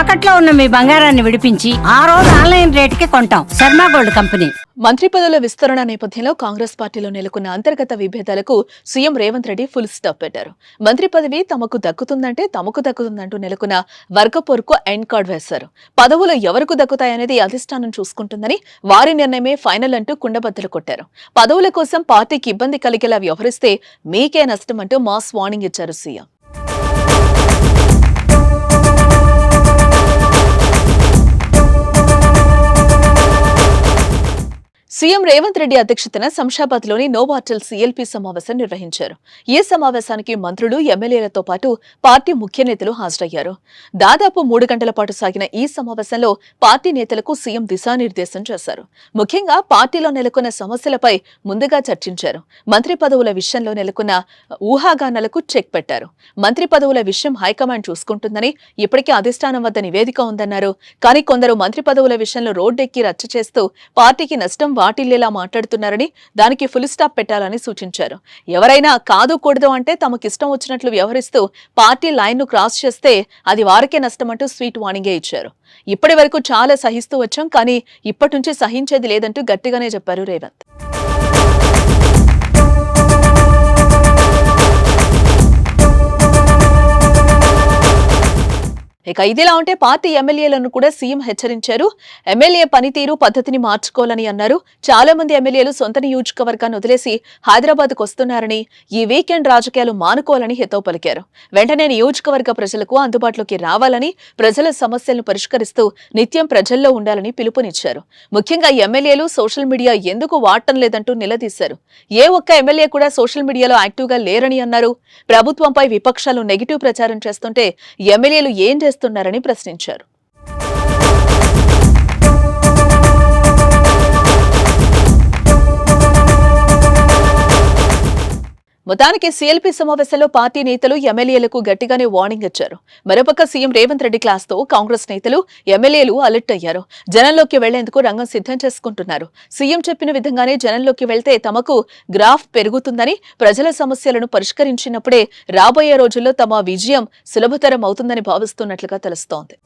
తాకట్లో ఉన్న మీ బంగారాన్ని విడిపించి ఆ రోజు ఆన్లైన్ రేటుకి కొంటాం. Sharma gold company. మంత్రి పదవుల విస్తరణ నేపథ్యంలో కాంగ్రెస్ పార్టీలో నెలకొన్న అంతర్గత విభేదాలకు CM Revanth Reddy full stop పెట్టారు. మంత్రి పదవి తమకు దక్కుతుందంటే తమకు దక్కుతుందంటూ నెలకొన్న వర్గపోరుకు ఎండ్ కార్డ్ వేశారు. పదవులు ఎవరికి దక్కుతాయనేది అధిష్టానం చూసుకుంటుందని వారి నిర్ణయమే ఫైనల్ అంటూ కుండబద్దలు కొట్టారు. పదవుల కోసం పార్టీకి ఇబ్బంది కలిగేలా వ్యవహరిస్తే మీకే నష్టం అంటూ మాస్ వార్నింగ్ ఇచ్చారు సీఎం. సీఎం రేవంత్ రెడ్డి అధ్యక్షతన శంషాబాద్లోని నోవాటల్ సీఎల్పీ సమావేశం నిర్వహించారు. ఈ సమావేశానికి మంత్రులు ఎమ్మెల్యేలతో పాటు పార్టీ ముఖ్య నేతలు హాజరయ్యారు. దాదాపు మూడు గంటల పాటు సాగిన ఈ సమావేశంలో పార్టీ నేతలకు సీఎం దిశానిర్దేశం చేశారు. ముఖ్యంగా పార్టీలో నెలకొన్న సమస్యలపై ముందుగా చర్చించారు. మంత్రి పదవుల విషయంలో నెలకొన్న ఊహాగానాలకు చెక్ పెట్టారు. మంత్రి పదవుల విషయం హైకమాండ్ చూసుకుంటుందని ఇప్పటికే అధిష్టానం వద్ద నివేదిక ఉందన్నారు. కానీ కొందరు మంత్రి పదవుల విషయంలో రోడ్డెక్కి రచ్చ చేస్తూ పార్టీకి నష్టం వాటిల్లేలా మాట్లాడుతున్నారని దానికి ఫుల్ స్టాప్ పెట్టాలని సూచించారు. ఎవరైనా కాదు కూడదు అంటే తమకిష్టం వచ్చినట్లు వ్యవహరిస్తూ పార్టీ లైన్ను క్రాస్ చేస్తే అది వారికే నష్టమంటూ స్వీట్ వార్నింగే ఇచ్చారు. ఇప్పటి వరకు చాలా సహిస్తూ వచ్చాం కానీ ఇప్పటి నుంచి సహించేది లేదంటూ గట్టిగానే చెప్పారు రేవంత్. ఇక ఇదిలా ఉంటే పార్టీ ఎమ్మెల్యేలను కూడా సీఎం హెచ్చరించారు. ఎమ్మెల్యే పనితీరు పద్ధతిని మార్చుకోవాలని అన్నారు. చాలా మంది ఎమ్మెల్యేలు సొంత నియోజకవర్గాన్ని వదిలేసి హైదరాబాద్కు వస్తున్నారని ఈ వీకెండ్ రాజకీయాలు మానుకోవాలని హితవు పలికారు. వెంటనే నియోజకవర్గ ప్రజలకు అందుబాటులోకి రావాలని ప్రజల సమస్యలను పరిష్కరిస్తూ నిత్యం ప్రజల్లో ఉండాలని పిలుపునిచ్చారు. ముఖ్యంగా ఎమ్మెల్యేలు సోషల్ మీడియా ఎందుకు వాడటం లేదంటూ నిలదీశారు. ఏ ఒక్క ఎమ్మెల్యే కూడా సోషల్ మీడియాలో యాక్టివ్గా లేరని అన్నారు. ప్రభుత్వంపై విపక్షాలు నెగిటివ్ ప్రచారం చేస్తుంటే ఎమ్మెల్యేలు ఏం చేస్తున్నారని ప్రశ్నించారు. మొత్తానికి సీఎల్పీ సమావేశంలో పార్టీ నేతలు ఎమ్మెల్యేలకు గట్టిగానే వార్నింగ్ ఇచ్చారు. మరోపక్క సీఎం రేవంత్ రెడ్డి క్లాస్తో కాంగ్రెస్ నేతలు ఎమ్మెల్యేలు అలర్ట్ అయ్యారు. జనంలోకి వెళ్ళేందుకు రంగం సిద్ధం చేసుకుంటున్నారు. సీఎం చెప్పిన విధంగానే జనంలోకి వెళ్తే తమకు గ్రాఫ్ పెరుగుతుందని ప్రజల సమస్యలను పరిష్కరించినప్పుడే రాబోయే రోజుల్లో తమ విజయం సులభతరం అవుతుందని భావిస్తున్నట్లుగా తెలుస్తోంది.